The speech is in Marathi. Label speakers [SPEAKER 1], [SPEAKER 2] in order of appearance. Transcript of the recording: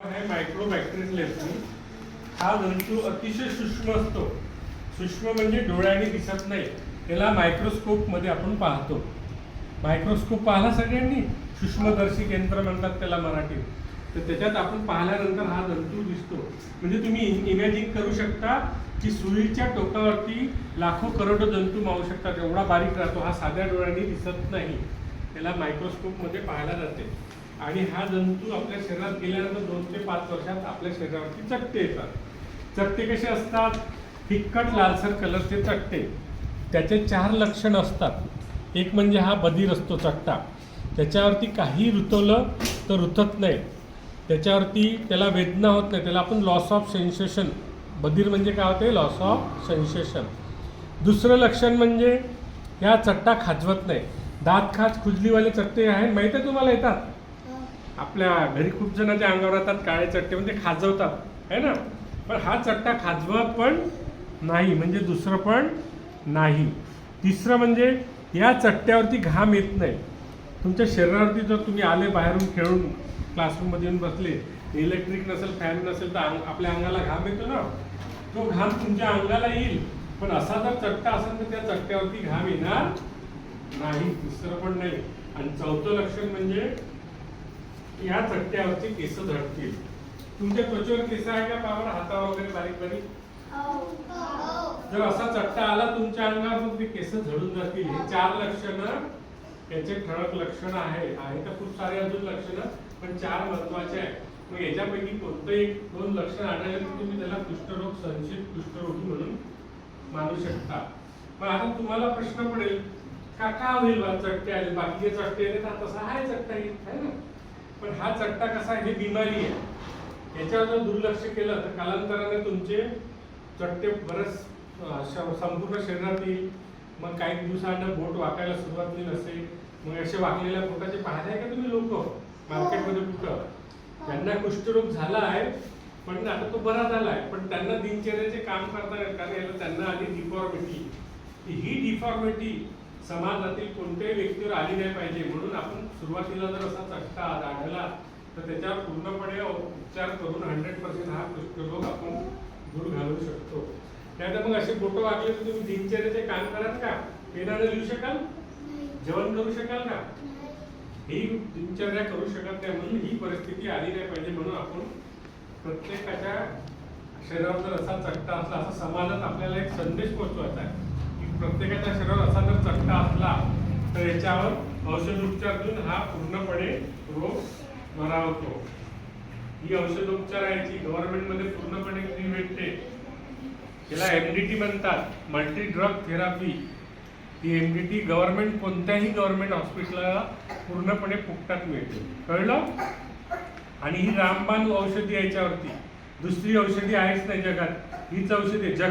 [SPEAKER 1] मायक्रोबॅक्टेरियल हा जंतू अतिशय सूक्ष्म असतो. सूक्ष्म म्हणजे डोळ्याने दिसत नाही. त्याला मायक्रोस्कोपमध्ये आपण पाहतो. मायक्रोस्कोप पाहिला सगळ्यांनी? सूक्ष्मदर्शी यंत्र म्हणतात त्याला मराठीत. तर त्याच्यात आपण पाहिल्यानंतर हा जंतू दिसतो. म्हणजे तुम्ही इमॅजिन करू शकता की सुईच्या टोकावरती लाखो करोडो जंतू मावू शकतात. एवढा बारीक राहतो. हा साध्या डोळ्याने दिसत नाही. त्याला मायक्रोस्कोपमध्ये पाहायला जाते. आणि हा जंतू आपल्या शरीरात गेल्यानंतर दोन ते पाच वर्षात आपल्या शरीरावरती चट्टे येतात. चट्टे कसे असतात? फिक्कट लालसर कलरचे चट्टे त्याचे चार लक्षण असतात. एक म्हणजे हा बधीर असतो चट्टा त्याच्यावरती काही रुतवलं तर रुतत नाही. त्याच्यावरती त्याला वेदना होत नाही. त्याला आपण लॉस ऑफ सेन्सेशन बधीर म्हणजे काय होते? लॉस ऑफ सेन्सेशन दुसरं लक्षण म्हणजे ह्या चट्टा खाजवत नाही. दात खाज खुजलीवाले चट्टे आहेत. माहीत आहे तुम्हाला येतात? आपल्या घरी खूप जणांच्या अंगावर राहतात काळे चट्टे म्हणजे खाजवतात है ना? पण हा चट्टा खाजवत पण नाही म्हणजे दुसरं पण नाही. तिसरं म्हणजे या चट्ट्यावरती घाम येत नाही. तुमच्या शरीरावरती जर तुम्ही आले बाहेरून खेळून क्लासरूममध्ये येऊन बसले इलेक्ट्रिक नसेल फॅन नसेल तर अंग आपल्या अंगाला घाम येतो ना? तो घाम तुमच्या अंगाला येईल. पण असा जर चट्टा असेल तर त्या चट्ट्यावरती घाम येणार नाही. दुसरं पण नाही. आणि चौथं लक्षण म्हणजे या चट्ट्यावरचे केस झडतील तुमच्या त्वचेवर केस आहे का पावर हातावर वगैरे बारीक बारीक? जर असा चट्टा आला तुमच्या अंगावर मग ते केस झडून जातील. हे चार लक्षण याचे ठळक लक्षण आहे. आहे तर खूप सारे अजून लक्षण पण चार महत्त्वाचे आहे मग याच्यापैकी कोणतं एक दोन लक्षण आढळलं की तुम्ही त्याला कुष्ठरोग संचित कुष्ठरोगी म्हणून मानू शकता. पण आता तुम्हाला प्रश्न पडेल का का होईल बा चट्टे? आले बाकीचे चट्टे येते तर तसा हाय चट्टा येईल है ना? पण हा चट्टा कसा आहे हे बिमारी आहे. याच्यावर जर दुर्लक्ष केलं तर कालांतराने तुमचे चट्टे बरेच संपूर्ण शरीरात येईल. मग काही दिवसांना बोट वाकायला सुरुवात होईल असे. मग असे वाकलेल्या बोटाचे पाहताय का तुम्ही लोक? मार्केटमध्ये कुठं? त्यांना कुष्ठरोग झाला आहे पण आता तो बरा झाला आहे. पण त्यांना दिनचर्याचे काम करता येत कारण याला त्यांना आली डिफॉर्मिटी ही डिफॉर्मिटी समाजातील कोणत्याही व्यक्तीवर आली नाही पाहिजे. म्हणून आपण सुरुवातीला जर असा चट्टा आढळला तर त्याच्यावर पूर्णपणे उपचार करून हंड्रेड पर्सेंट हा कुष्ठरोग आपण दूर घालवू शकतो. नाहीतर मग असे बोटं वागले तर तुम्ही दिनचर्याचे काम कराल का? पेनाने लिहू शकाल? जेवण करू शकाल का? ही दिनचर्या करू शकत नाही म्हणून ही परिस्थिती आली नाही पाहिजे म्हणून आपण प्रत्येकाच्या शरीरावर जर असा चट्टा असला असा समाजात आपल्याला एक संदेश पोहोचवायचा आहे. प्रत्येकाच्या शरीरावर असा जर चट्टा असला तर याच्यावर औषधोपचार देऊन हा पूर्णपणे रोग बरा होतो ही औषधोपचार आहे जी गव्हर्नमेंटमध्ये पूर्णपणे फ्री भेटते? याला एमडीटी म्हणतात. मल्टी ड्रग थेरपी ही टी गव्हर्नमेंट कोणत्याही गव्हर्नमेंट हॉस्पिटलला पूर्णपणे फुकटात मिळते. कळलं? आणि ही रामबाण औषधी याच्यावरती. दुसरी औषधी आहेच नाही जगात. हीच औषधी जगात